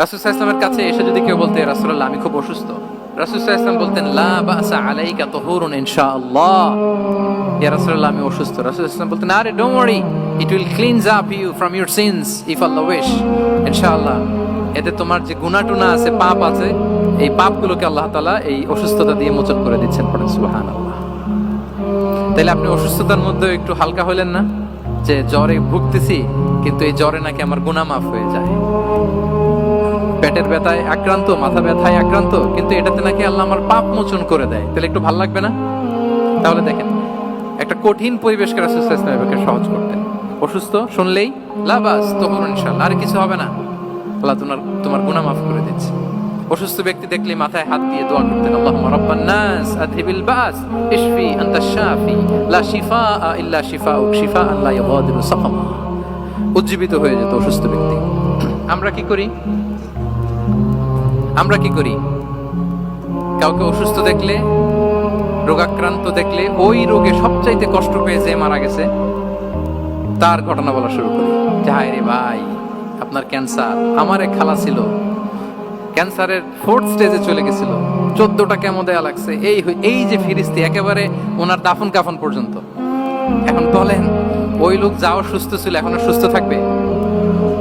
রাসুসাহ ইসলামের কাছে এসে যদি কেউ বলতে রাসুল্লাহ আমি খুব অসুস্থ। রাসুসাহ বলতেন, লা বাসা আলাইকা তহুরুন ইনশাআল্লাহ। ইয়া আমি অসুস্থ। রাসূল বলতেন, আরে don't worry it will cleanse up you from your sins if Allah wish ইনশাআল্লাহ, এতে তোমার যে টুনা আছে, পাপ আছে, এই পাপগুলোকে আল্লাহ তাআলা এই অসুস্থতা দিয়ে মোচন করে দিচ্ছেন পড়েন, সুবহানাল্লাহ। তাইলে আপনি অসুস্থতার মধ্যে একটু হালকা হলেন না? যে জ্বরে ভুগতেছি, কিন্তু এই জ্বরে নাকি আমার গুনাহ মাফ হয়ে যায়। পেটের ব্যথায় আক্রান্ত, মাথা ব্যথায় আক্রান্ত, কিন্তু এটাতে নাকি আল্লাহ আমার পাপ মোচন করে দেয়। তাহলে একটু ভালো লাগবে না? তাহলে দেখেন, একটা কঠিন পরিবেশকে রাসূল ওয়াসাল্লাম অসুস্থ করতেন অসুস্থ, শুনলেই লাবাস তখন ইনশাআল্লাহ, আর কিছু হবে না। আল্লাহ তোমার তোমার গুনাহ মাফ করে দিচ্ছে। অসুস্থ ব্যক্তি দেখলে মাথায় হাত দিয়ে দোয়া করতেন, আল্লাহুম্মা রাব্বান নাস আযহিবিল বাস, ইশফি আনতা শাফি, লা শিফাআ ইল্লা শিফাউক, শিফাআন লা ইউগাদিরু সাকামা। উজ্জীবিত হয়ে যেত অসুস্থ ব্যক্তি। আমরা কি করি? আমরা কি করি? কাউকে অসুস্থ দেখলে, রোগাক্রান্ত দেখলে, ওই রোগে সবচাইতে কষ্ট পেয়ে যে মারা গেছে, তার ঘটনা বলা শুরু করি। যে রে ভাই, আপনার ক্যান্সার। আমার এক খালা ছিল, ক্যান্সারের ফোর্থ স্টেজে চলে গেছিল। চোদ্দটা কেমন দেয়া লাগছে। এই এই যে ফিরিস্তি, একেবারে ওনার দাফন কাফন পর্যন্ত। এখন বলেন, ওই লোক যাও সুস্থ ছিল, এখন সুস্থ থাকবে?